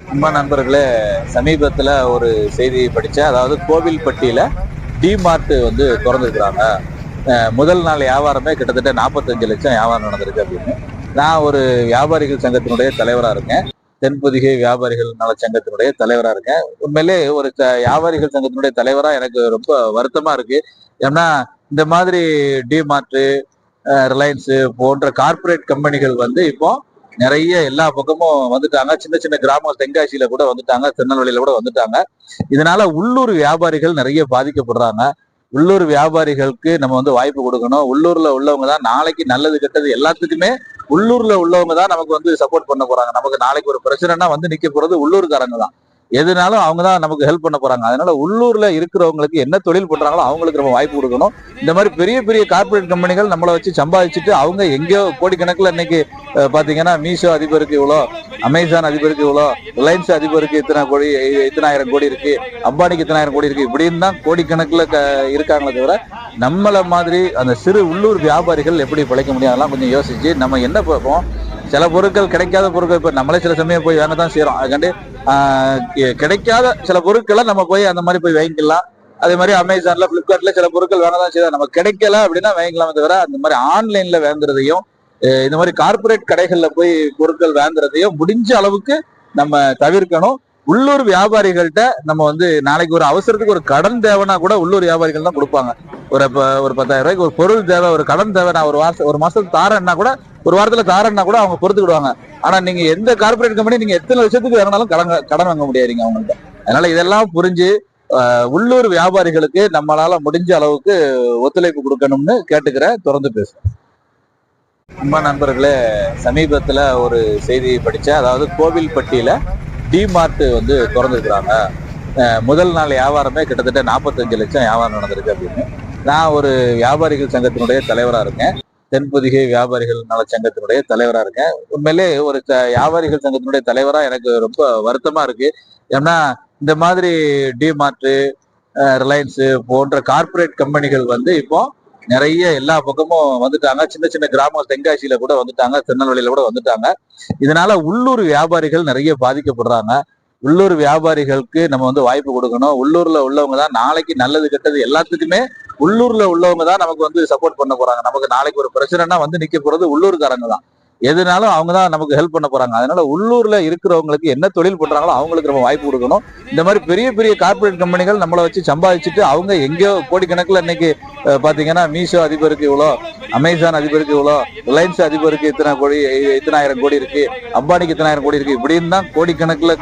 அன்பா நண்பர்களே சமீபத்தில் ஒரு செய்தி படித்தேன் அதாவது கோவில்பட்டியில் டிமார்ட் வந்து திறந்துருக்குறாங்க. முதல் நாள் வியாபாரமே கிட்டத்தட்ட நாற்பத்தஞ்சு லட்சம் வியாபாரம் நடந்திருக்கு அப்படின்னு. நான் ஒரு வியாபாரிகள் சங்கத்தினுடைய தலைவராக இருக்கேன். தென்பொதிகை வியாபாரிகள் நல சங்கத்தினுடைய தலைவராக இருக்கேன். உண்மையிலே ஒரு ச- வியாபாரிகள் சங்கத்தினுடைய தலைவராக எனக்கு ரொம்ப வருத்தமாக இருக்குது ஏன்னா இந்த மாதிரி டிமார்ட்டு ரிலையன்ஸு போன்ற கார்ப்பரேட் கம்பெனிகள் வந்து இப்போ நிறைய எல்லா பக்கமும் வந்துட்டாங்க. சின்ன சின்ன கிராமங்கள் தென்காசியில கூட வந்துட்டாங்க. திருநெல்வேலியில கூட வந்துட்டாங்க. இதனால உள்ளூர் வியாபாரிகள் நிறைய பாதிக்கப்படுறாங்க. உள்ளூர் வியாபாரிகளுக்கு நம்ம வந்து வாய்ப்பு கொடுக்கணும். உள்ளூர்ல உள்ளவங்க தான் நாளைக்கு நல்லது கெட்டது எல்லாத்துக்குமே உள்ளூர்ல உள்ளவங்க தான் நமக்கு வந்து சப்போர்ட் பண்ண போறாங்க. நமக்கு நாளைக்கு ஒரு பிரச்சனைனா வந்து நிக்க போறது உள்ளூர்காரங்க தான். எதுனாலும் அவங்க தான் நமக்கு ஹெல்ப் பண்ண போறாங்க. அதனால உள்ளூர்ல இருக்கிறவங்களுக்கு என்ன தொழில் பண்றாங்களோ அவங்களுக்கு நம்ம வாய்ப்பு கொடுக்கணும். இந்த மாதிரி பெரிய பெரிய கார்ப்பரேட் கம்பெனிகள் நம்மளை வச்சு சம்பாதிச்சுட்டு அவங்க எங்கேயோ கோடிக்கணக்கில் இன்னைக்கு பார்த்தீங்கன்னா மீஷோ அதிபருக்கு இவ்வளோ அமேசான் அதிபருக்கு இவ்வளோ ரிலையன்ஸ் அதிபருக்கு இத்தனை கோடி இத்தனாயிரம் கோடி இருக்கு அம்பானிக்கு இத்தனாயிரம் கோடி இருக்கு. இப்படின்னு தான் கோடிக்கணக்கில் க இருக்காங்களே தவிர நம்மளை மாதிரி அந்த சிறு உள்ளூர் வியாபாரிகள் எப்படி பிழைக்க முடியும்? அதெல்லாம் கொஞ்சம் யோசிச்சு நம்ம என்ன பார்ப்போம்? சில பொருட்கள் கிடைக்காத பொருட்கள் இப்போ நம்மளே சில சமயம் போய் வாங்க தான் செய்கிறோம் அதுக்காண்டி கிடைக்காத சில பொருட்களை நம்ம போய் அந்த மாதிரி போய் வாங்கிக்கலாம். அதே மாதிரி அமேசான்ல பிளிப்கார்ட்ல சில பொருட்கள் வேணா தான் செய்யலாம் நம்ம கிடைக்கல அப்படின்னா வாங்கிக்கலாம் தவிர அந்த மாதிரி ஆன்லைன்ல வாங்குறதையும் இந்த மாதிரி கார்பரேட் கடைகள்ல போய் பொருட்கள் வாங்குறதையும் முடிஞ்ச அளவுக்கு நம்ம தவிர்க்கணும். உள்ளூர் வியாபாரிகள்கிட்ட நம்ம வந்து நாளைக்கு ஒரு அவசரத்துக்கு ஒரு கடன் தேவைன்னா கூட உள்ளூர் வியாபாரிகள் தான் கொடுப்பாங்க. ஒரு ஒரு பத்தாயிரம் ரூபாய்க்கு ஒரு பொருள் தேவை ஒரு கடன் தேவை நான் ஒரு வாரம் ஒரு மாசத்துக்கு தாரேன்னா கூட ஒரு வாரத்துல தாரேன்னா கூட அவங்க பொறுத்துக்கிடுவாங்க ஆனா நீங்க எந்த கார்ப்பரேட் கம்பெனி நீங்க எத்தனை வருஷத்துக்கு வேணாலும் கடன் கடன் வாங்க முடியாதுங்க அவங்கள்ட்ட. அதனால இதெல்லாம் புரிஞ்சு உள்ளூர் வியாபாரிகளுக்கு நம்மளால முடிஞ்ச அளவுக்கு ஒத்துழைப்பு கொடுக்கணும்னு கேட்டுக்கிறேன். தொடர்ந்து பேசுறேன் அன்பா நண்பர்களே சமீபத்தில் ஒரு செய்தி படித்தேன் அதாவது கோவில்பட்டியில் டிமார்ட் வந்து திறந்துருக்குறாங்க. முதல் நாள் வியாபாரமே கிட்டத்தட்ட நாற்பத்தஞ்சு லட்சம் வியாபாரம் நடந்திருக்கு அப்படின்னு. நான் ஒரு வியாபாரிகள் சங்கத்தினுடைய தலைவராக இருக்கேன். தென்பொதிகை வியாபாரிகள் நல சங்கத்தினுடைய தலைவராக இருக்கேன். உண்மையிலே ஒரு ச- வியாபாரிகள் சங்கத்தினுடைய தலைவராக எனக்கு ரொம்ப வருத்தமாக இருக்குது ஏன்னா இந்த மாதிரி டிமார்ட்டு ரிலையன்ஸு போன்ற கார்ப்பரேட் கம்பெனிகள் வந்து இப்போ நிறைய எல்லா பக்கமும் வந்துட்டாங்க. சின்ன சின்ன கிராமங்கள் தென்காசியில கூட வந்துட்டாங்க. திருநெல்வேலியில கூட வந்துட்டாங்க. இதனால உள்ளூர் வியாபாரிகள் நிறைய பாதிக்கப்படுறாங்க. உள்ளூர் வியாபாரிகளுக்கு நம்ம வந்து வாய்ப்பு கொடுக்கணும். உள்ளூர்ல உள்ளவங்க தான் நாளைக்கு நல்லது கெட்டது எல்லாத்துக்குமே உள்ளூர்ல உள்ளவங்க தான் நமக்கு வந்து சப்போர்ட் பண்ண போறாங்க. நமக்கு நாளைக்கு ஒரு பிரச்சனைனா வந்து நிக்க போறது உள்ளூர்காரங்க தான். எதுனாலும் அவங்க தான் நமக்கு ஹெல்ப் பண்ண போறாங்க. அதனால உள்ளூர்ல இருக்கிறவங்களுக்கு என்ன தொழில் பண்றாங்களோ அவங்களுக்கு நம்ம வாய்ப்பு கொடுக்கணும். இந்த மாதிரி பெரிய பெரிய கார்ப்பரேட் கம்பெனிகள் நம்மளை வச்சு சம்பாதிச்சுட்டு அவங்க எங்கேயோ கோடிக்கணக்கில் இன்னைக்கு பார்த்தீங்கன்னா பாத்தீங்கன்னா மீஷோ அதிபருக்கு இவ்வளோ அமேசான் அதிபருக்கு இவ்வளோ ரிலையன்ஸ் அதிபருக்கு இத்தனை கோடி இத்தனாயிரம் கோடி இருக்கு அம்பானிக்கு இத்தனாயிரம் கோடி இருக்கு. இப்படின்னு தான் கோடிக்கணக்கில்